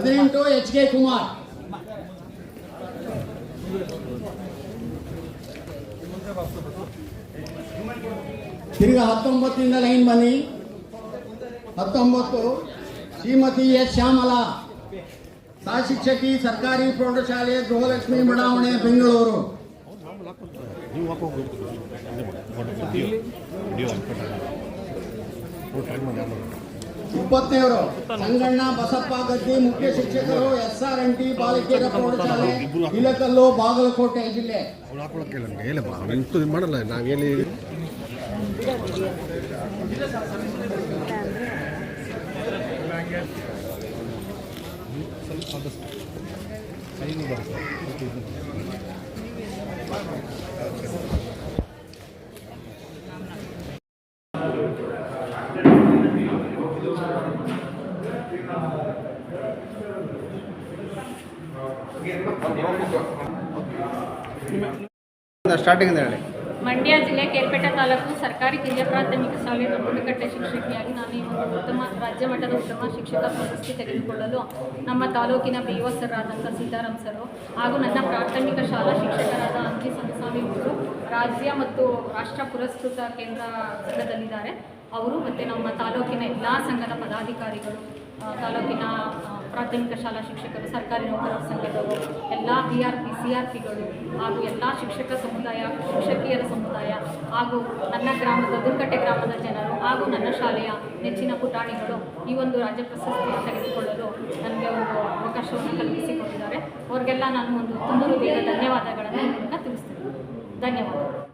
ಹದಿನೆಂಟು H K Kumar. ತಿರ್ಗಾ ಹತ್ತೊಂಬತ್ತಿಂದ line ಬನ್ನಿ. ಹತ್ತೊಂಬತ್ತು, ಶ್ರೀಮತಿ ಎಸ್ ಶ್ಯಾಮಲಾ. ಸಹ ಶಿಕ್ಷಕಿ, ಸರ್ಕಾರಿ ಪ್ರೌಢಶಾಲೆ ಗೃಹಲಕ್ಷ್ಮಿ ಬಡಾವಣೆ, ಬೆಂಗಳೂರು. ನೀವು ಇಪ್ಪತ್ತನೇವರು ಸಂಗಣ್ಣ ಬಸಪ್ಪ ಗದ್ದಿ ಮುಖ್ಯ ಶಿಕ್ಷಕರು ಎಸ್ ಆರ್ ಎನ್ ಟಿ ಬಾಲಕಿಯರ ಪ್ರೌಢಶಾಲೆ ಇಲಕಲ್ಲು ಬಾಗಲಕೋಟೆ ಜಿಲ್ಲೆ. ಮಾಡಲ್ಲ ನಾವು ಹೇಳಿ. ಸ್ಟಾರ್ಟಿಂಗ್ ಹೇಳಿ. ಮಂಡ್ಯ ಜಿಲ್ಲೆ ಕೇರ್ಪೇಟೆ ತಾಲೂಕು ಸರ್ಕಾರಿ ಕಿರಿಯ ಪ್ರಾಥಮಿಕ ಶಾಲೆ ದೊಡ್ಡಕಟ್ಟೆ ಶಿಕ್ಷಕಿಯಾಗಿ ನಾನು ಈ ಒಂದು ಉತ್ತಮ ರಾಜ್ಯ ಮಟ್ಟದ ಉತ್ತಮ ಶಿಕ್ಷಕ ಪ್ರಶಸ್ತಿ ತೆಗೆದುಕೊಳ್ಳಲು ನಮ್ಮ ತಾಲೂಕಿನ ಬಿ ಒ ಸರ್ ಆದಂಥ ಸೀತಾರಾಮ್ ಸರು ಹಾಗೂ ನನ್ನ ಪ್ರಾಥಮಿಕ ಶಾಲಾ ಶಿಕ್ಷಕರಾದ ಅಂಜಿ ಸಂಸ್ವಾಮಿ ಅವರು ರಾಜ್ಯ ಮತ್ತು ರಾಷ್ಟ್ರ ಪುರಸ್ಕೃತ ಕೇಂದ್ರ ಸಂಘದಲ್ಲಿದ್ದಾರೆ. ಅವರು ಮತ್ತು ನಮ್ಮ ತಾಲೂಕಿನ ಎಲ್ಲ ಸಂಘದ ಪದಾಧಿಕಾರಿಗಳು ತಾಲೂಕಿನ ಪ್ರಾಥಮಿಕ ಶಾಲಾ ಶಿಕ್ಷಕರು, ಸರ್ಕಾರಿ ನೌಕರರ ಸಂಘಗಳು ಎಲ್ಲ B R P C R ಪಿಗಳು ಹಾಗೂ ಎಲ್ಲ ಶಿಕ್ಷಕ ಸಮುದಾಯ, ಶಿಕ್ಷಕಿಯರ ಸಮುದಾಯ ಹಾಗೂ ನನ್ನ ಗ್ರಾಮದ ದುರ್ಗಟ್ಟೆ ಗ್ರಾಮದ ಜನರು ಹಾಗೂ ನನ್ನ ಶಾಲೆಯ ನೆಚ್ಚಿನ ಪುಟಾಣಿಗಳು ಈ ಒಂದು ರಾಜ್ಯ ಪ್ರಶಸ್ತಿಯನ್ನು ತೆಗೆದುಕೊಳ್ಳಲು ನನಗೆ ಒಂದು ಅವಕಾಶವನ್ನು ಕಲ್ಪಿಸಿಕೊಂಡಿದ್ದಾರೆ ಅವ್ರಿಗೆಲ್ಲ ನಾನು ಒಂದು ತುಂಬ ಧನ್ಯವಾದಗಳನ್ನು ತಿಳಿಸ್ತೀನಿ. ಧನ್ಯವಾದಗಳು.